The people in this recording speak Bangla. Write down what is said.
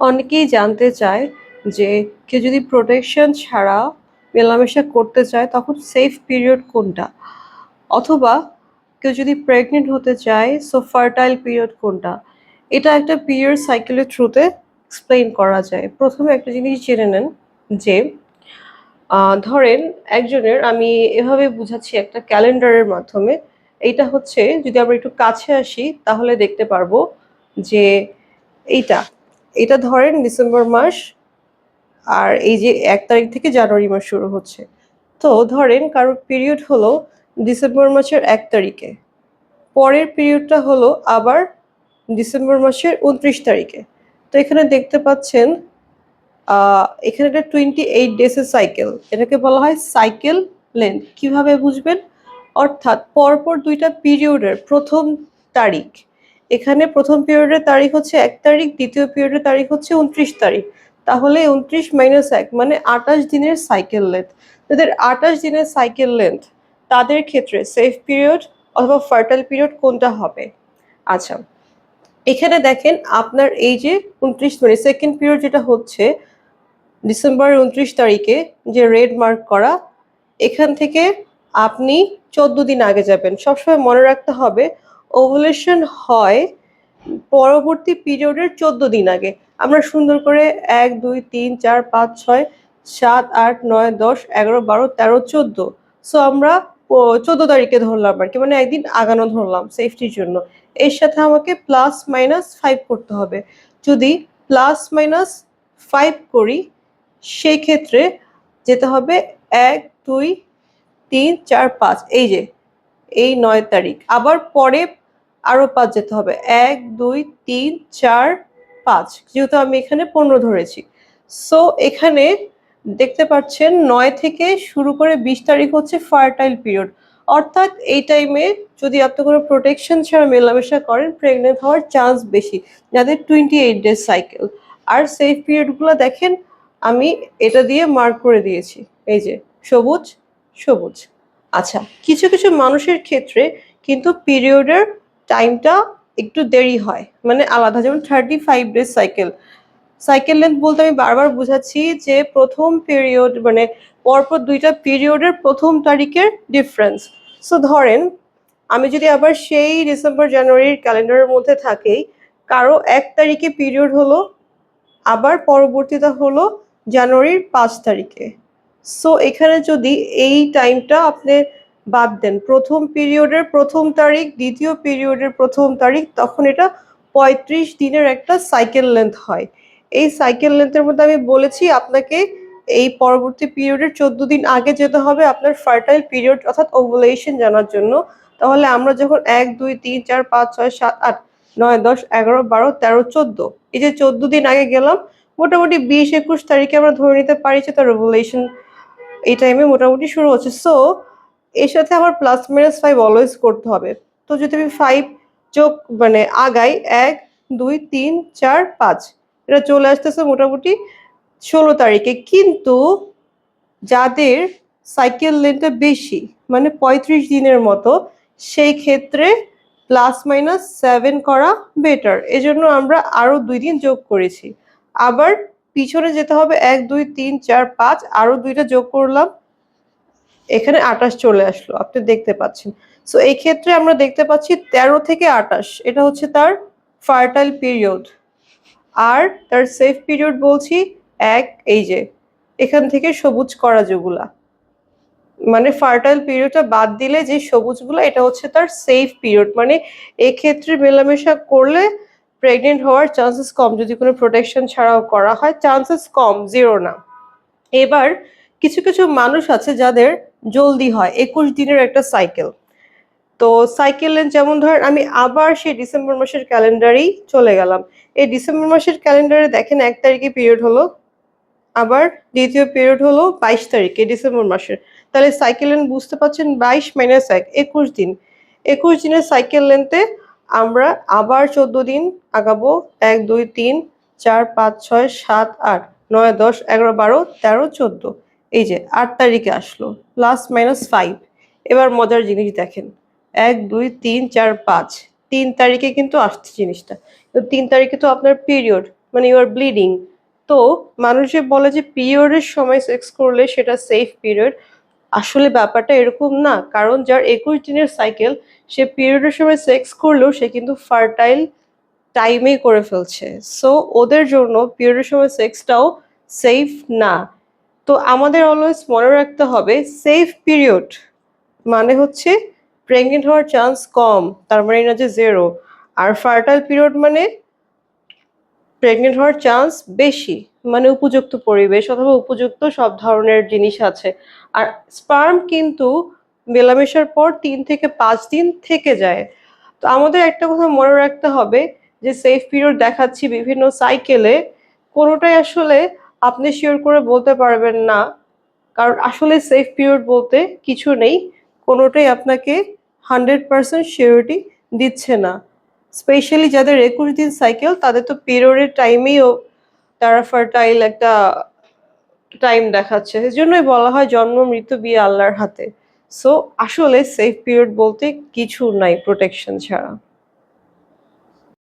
অনেকেই জানতে চায় যে কেউ যদি প্রোটেকশন ছাড়া মেলামেশা করতে চায়, তখন সেফ পিরিয়ড কোনটা? অথবা কেউ যদি প্রেগনেন্ট হতে চায় সো ফার্টাইল পিরিয়ড কোনটা? এটা একটা পিরিয়ড সাইকেলের থ্রুতে এক্সপ্লেইন করা যায়। প্রথমে একটা জিনিস জেনে নেন যে ধরেন একজনের, আমি এভাবে বুঝাচ্ছি একটা ক্যালেন্ডারের মাধ্যমে, এইটা হচ্ছে যদি আমরা একটু কাছে আসি, তাহলে দেখতে পারব যে এইটা এটা ধরেন ডিসেম্বর মাস, আর এই যে এক তারিখ থেকে জানুয়ারি মাস শুরু হচ্ছে। তো ধরেন কারোর পিরিয়ড হলো ডিসেম্বর মাসের এক তারিখে, পরের পিরিয়ডটা হলো আবার ডিসেম্বর মাসের উনত্রিশ তারিখে। তো এখানে দেখতে পাচ্ছেন এখানে একটা টোয়েন্টি এইট ডেসের সাইকেল এটাকে বলা হয় সাইকেল লেন্থ কীভাবে বুঝবেন? অর্থাৎ পরপর দুইটা পিরিয়ডের প্রথম তারিখ এখানে প্রথম পিরিয়ডের তারিখ হচ্ছে এক তারিখ, দ্বিতীয় পিরিয়ডের তারিখ হচ্ছে উনত্রিশ তারিখ। তাহলে উনত্রিশ মাইনাস এক মানে আঠাশ দিনের সাইকেল লেন্থ যাদের আঠাশ দিনের সাইকেল লেন্থ তাদের ক্ষেত্রে সেফ পিরিয়ড অথবা ফার্টাইল পিরিয়ড কোনটা হবে? আচ্ছা এখানে দেখেন আপনার এই যে উনত্রিশ মানে সেকেন্ড পিরিয়ড যেটা হচ্ছে ডিসেম্বর উনত্রিশ তারিখে যে রেড মার্ক করা, এখান থেকে আপনি চোদ্দ দিন আগে যাবেন। সবসময় মনে রাখতে হবে ওভুলেশন হয় পরবর্তী পিরিয়ডের চোদ্দ দিন আগে। আমরা সুন্দর করে এক, দুই, তিন, চার, পাঁচ, ছয়, সাত, আট, নয়, দশ, এগারো, বারো, তেরো, চোদ্দ। সো আমরা চোদ্দ তারিখে ধরলাম আর কি মানে একদিন আগানো ধরলাম সেফটির জন্য। এর সাথে আমাকে প্লাস মাইনাস ফাইভ করতে হবে। যদি প্লাস মাইনাস ফাইভ করি, সেই ক্ষেত্রে যেতে হবে এক, দুই, তিন, চার, পাঁচ। এই যে এই নয় তারিখ। আবার পরে আরও পাঁচ যেতে হবে। এক, দুই, তিন, চার, পাঁচ। যেহেতু আমি এখানে পনেরো ধরেছি। সো এখানে দেখতে পাচ্ছেন নয় থেকে শুরু করে বিশ তারিখ হচ্ছে ফার্টাইল পিরিয়ড অর্থাৎ এই টাইমে যদি আপনি কোনো প্রোটেকশন ছাড়া মেলামেশা করেন প্রেগনেন্ট হওয়ার চান্স বেশি। যাদের টোয়েন্টি এইট ডেজ সাইকেল আর সেফ পিরিয়ডগুলো দেখেন, আমি এটা দিয়ে মার্ক করে দিয়েছি। এই যে, সবুজ সবুজ। আচ্ছা কিছু কিছু মানুষের ক্ষেত্রে কিন্তু পিরিয়ডের টাইমটা একটু দেরি হয়। মানে আলাদা, যেমন thirty five days cycle cycle length বলতে আমি বারবার বুঝাচ্ছি যে প্রথম পিরিয়ড মানে পরপর দুইটা পিরিয়ডের প্রথম তারিখের ডিফারেন্স সো ধরেন, আমি যদি আবার সেই ডিসেম্বর জানুয়ারির ক্যালেন্ডারের মধ্যে থাকি, কারও এক তারিখে পিরিয়ড হলো, আবার পরবর্তীটা হলো জানুয়ারির পাঁচ তারিখে। সো এখানে যদি এই টাইমটা আপনি বাদ দেন, প্রথম পিরিয়ডের প্রথম তারিখ, দ্বিতীয় পিরিয়ডের প্রথম তারিখ, তখন এটা পঁয়ত্রিশ দিনের একটা সাইকেল লেন্থ হয়। এই সাইকেল লেন্থের মধ্যে আমি বলেছি, আপনাকে এই পরবর্তী পিরিয়ডের চোদ্দ দিন আগে যেতে হবে আপনার ফার্টাইল পিরিয়ড অর্থাৎ ওভুলেশন জানার জন্য। তাহলে আমরা যখন এক, দুই, তিন, চার, পাঁচ, ছয়, সাত, আট, নয়, দশ, এগারো, বারো, তেরো, চোদ্দ, এই যে চোদ্দ দিন আগে গেলাম, মোটামুটি বিশ, একুশ তারিখে আমরা ধরে নিতে পারি যে তার রেভুলেশন এই টাইমে মোটামুটি শুরু হচ্ছে। সো এর সাথে আমার প্লাস মাইনাস ফাইভ অলওয়েজ করতে হবে। তো যদি আমি ফাইভ যোগ মানে আগাই, এক, দুই, তিন, চার, পাঁচ, এটা চলে আসতেছে মোটামুটি ষোলো তারিখে। কিন্তু যাদের সাইকেল লেনটা বেশি মানে পঁয়ত্রিশ দিনের মতো, সেই ক্ষেত্রে প্লাস মাইনাস সেভেন করা বেটার এজন্য আমরা আরও দুই দিন যোগ করেছি। আবার পিছনে যেতে হবে এক, দুই, তিন, চার, পাঁচ আরও দুইটা যোগ করলাম। এখানে আটাশ চলে আসলো, আপনি দেখতে পাচ্ছেন। সো এই ক্ষেত্রে আমরা দেখতে পাচ্ছি তেরো থেকে আটাশ এটা হচ্ছে তার ফার্টাইল পিরিয়ড আর তার সেফ পিরিয়ড বলছি এক, এই যে, এখান থেকে সবুজ করা যেগুলা। মানে ফার্টাইল পিরিয়ডটা বাদ দিলে যে সবুজগুলো, এটা হচ্ছে তার সেফ পিরিয়ড মানে এক্ষেত্রে মেলামেশা করলে প্রেগনেন্ট হওয়ার চান্সেস কম, যদি কোনো প্রোটেকশন ছাড়াও করা হয় চান্সেস কম জিরো না। এবার কিছু কিছু মানুষ আছে যাদের জলদি হয়, একুশ দিনের একটা সাইকেল তো সাইকেল যেমন ধরেন, আমি আবার সেই ডিসেম্বর মাসের ক্যালেন্ডারেই চলে গেলাম। এই ডিসেম্বর মাসের ক্যালেন্ডারে দেখেন এক তারিখে পিরিয়ড হলো, আবার দ্বিতীয় পিরিয়ড হলো বাইশ তারিখে, ডিসেম্বর মাসের। তাহলে সাইকেল লেন্থ বুঝতে পারছেন, বাইশ মাইনাস এক, একুশ দিন। একুশ দিনের সাইকেল লেন্থে আমরা আবার চোদ্দ দিন আগাবো। এক, দুই, তিন, চার, পাঁচ, ছয়, সাত, আট, নয়, দশ, এগারো, বারো, তেরো, চোদ্দ। এই যে আট তারিখে আসলো প্লাস মাইনাস ফাইভ এবার মজার জিনিস দেখেন। এক, দুই, তিন, চার, পাঁচ। তিন তারিখে কিন্তু আসছে জিনিসটা। তো তিন তারিখে তো আপনার পিরিয়ড মানে ইউ আর ব্লিডিং তো মানুষ বলে যে পিরিয়ডের সময় সেক্স করলে সেটা সেফ পিরিয়ড আসলে ব্যাপারটা এরকম না। কারণ যার একুশ দিনের সাইকেল সে পিরিয়ডের সময় সেক্স করলেও সে কিন্তু ফার্টাইল টাইমেই করে ফেলছে। সো ওদের জন্য পিরিয়ডের সময় সেক্সটাও সেফ না। তো আমাদের অলওয়েজ মনে রাখতে হবে সেফ পিরিয়ড মানে হচ্ছে প্রেগনেন্ট হওয়ার চান্স কম, তার মানে না যে জিরো আর ফার্টাইল পিরিয়ড মানে প্রেগনেন্ট হওয়ার চান্স বেশি। মানে উপযুক্ত পরিবেশ অথবা উপযুক্ত সব ধরনের জিনিস আছে। আর স্পার্ম কিন্তু মেলামেশার পর তিন থেকে পাঁচ দিন থেকে যায়। তো আমাদের একটা কথা মনে রাখতে হবে যে সেফ পিরিয়ড দেখাচ্ছি বিভিন্ন সাইকেলে কোনোটাই আসলে আপনি শিওর করে বলতে পারবেন না। কারণ আসলে সেফ পিরিয়ড বলতে কিছু নেই। কোনোটাই আপনাকে হান্ড্রেড পার্সেন্ট শিওরিটি দিচ্ছে না। স্পেশালি যাদের একুশ দিন সাইকেল তাদের তো পিরিয়ডের টাইমেই তারা ফার্টাইল একটা টাইম দেখাচ্ছে। সেজন্যই জন্যই বলা হয় জন্ম, মৃত্যু, বিয়ে আল্লাহর হাতে। সো আসলে সেফ পিরিয়ড বলতে কিছু নাই প্রোটেকশন ছাড়া।